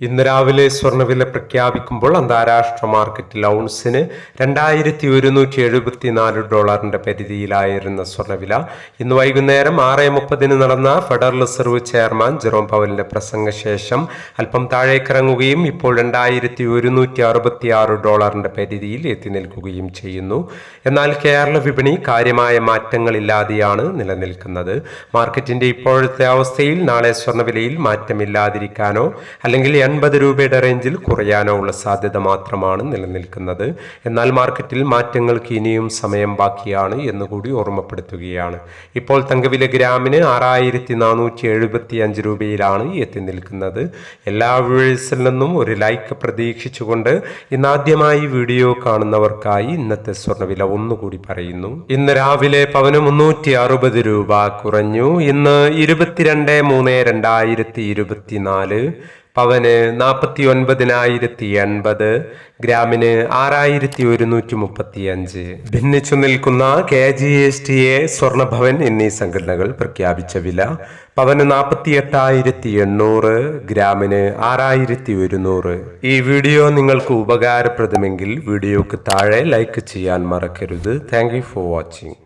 ഇന്ന് രാവിലെ സ്വർണവില പ്രഖ്യാപിക്കുമ്പോൾ അന്താരാഷ്ട്ര മാർക്കറ്റിൽ ഔൺസിന് രണ്ടായിരത്തി ഒരുന്നൂറ്റി എഴുപത്തിനാല് ഡോളറിന്റെ പരിധിയിലായിരുന്ന സ്വർണവില ഇന്ന് വൈകുന്നേരം ആറ് മുപ്പതിന് നടന്ന ഫെഡറൽ റിസർവ് ചെയർമാൻ ജെറോം പവലിന്റെ പ്രസംഗശേഷം അല്പം താഴേക്കിറങ്ങുകയും ഇപ്പോൾ രണ്ടായിരത്തി ഒരുന്നൂറ്റി അറുപത്തി ആറ് ഡോളറിന്റെ പരിധിയിൽ എത്തി നിൽക്കുകയും ചെയ്യുന്നു. എന്നാൽ കേരള വിപണി കാര്യമായ മാറ്റങ്ങളില്ലാതെയാണ് നിലനിൽക്കുന്നത്. മാർക്കറ്റിന്റെ ഇപ്പോഴത്തെ അവസ്ഥയിൽ നാളെ സ്വർണവിലയിൽ മാറ്റമില്ലാതിരിക്കാനോ അല്ലെങ്കിൽ എൺപത് രൂപയുടെ റേഞ്ചിൽ കുറയാനോ ഉള്ള സാധ്യത മാത്രമാണ് നിലനിൽക്കുന്നത്. എന്നാൽ മാർക്കറ്റിൽ മാറ്റങ്ങൾക്ക് ഇനിയും സമയം ബാക്കിയാണ് എന്നുകൂടി ഓർമ്മപ്പെടുത്തുകയാണ്. ഇപ്പോൾ തങ്കവില ഗ്രാമിന് ആറായിരത്തി നാനൂറ്റി എഴുപത്തി അഞ്ച് രൂപയിലാണ് എത്തി നിൽക്കുന്നത്. എല്ലാ വ്യൂവേഴ്സിൽ നിന്നും ഒരു ലൈക്ക് പ്രതീക്ഷിച്ചുകൊണ്ട് ഇന്നാദ്യമായി വീഡിയോ കാണുന്നവർക്കായി ഇന്നത്തെ സ്വർണവില ഒന്നുകൂടി പറയുന്നു. ഇന്ന് രാവിലെ പവന് മുന്നൂറ്റി അറുപത് രൂപ കുറഞ്ഞു. ഇന്ന് ഇരുപത്തിരണ്ട് മൂന്ന് രണ്ടായിരത്തി ഇരുപത്തിനാല് പവന് നാൽപ്പത്തി ഒൻപതിനായിരത്തി എൺപത് ഗ്രാമിന് ആറായിരത്തി ഒരുന്നൂറ്റി മുപ്പത്തി അഞ്ച് ഭിന്നിച്ചു നിൽക്കുന്ന K G S T A സ്വർണഭവൻ എന്നീ സംഘടനകൾ പ്രഖ്യാപിച്ച വില പവന് നാൽപ്പത്തി എട്ടായിരത്തി എണ്ണൂറ് ഗ്രാമിന് ആറായിരത്തി ഒരുന്നൂറ് ഈ വീഡിയോ നിങ്ങൾക്ക് ഉപകാരപ്രദമെങ്കിൽ വീഡിയോക്ക് താഴെ ലൈക്ക് ചെയ്യാൻ മറക്കരുത്. Thank for watching.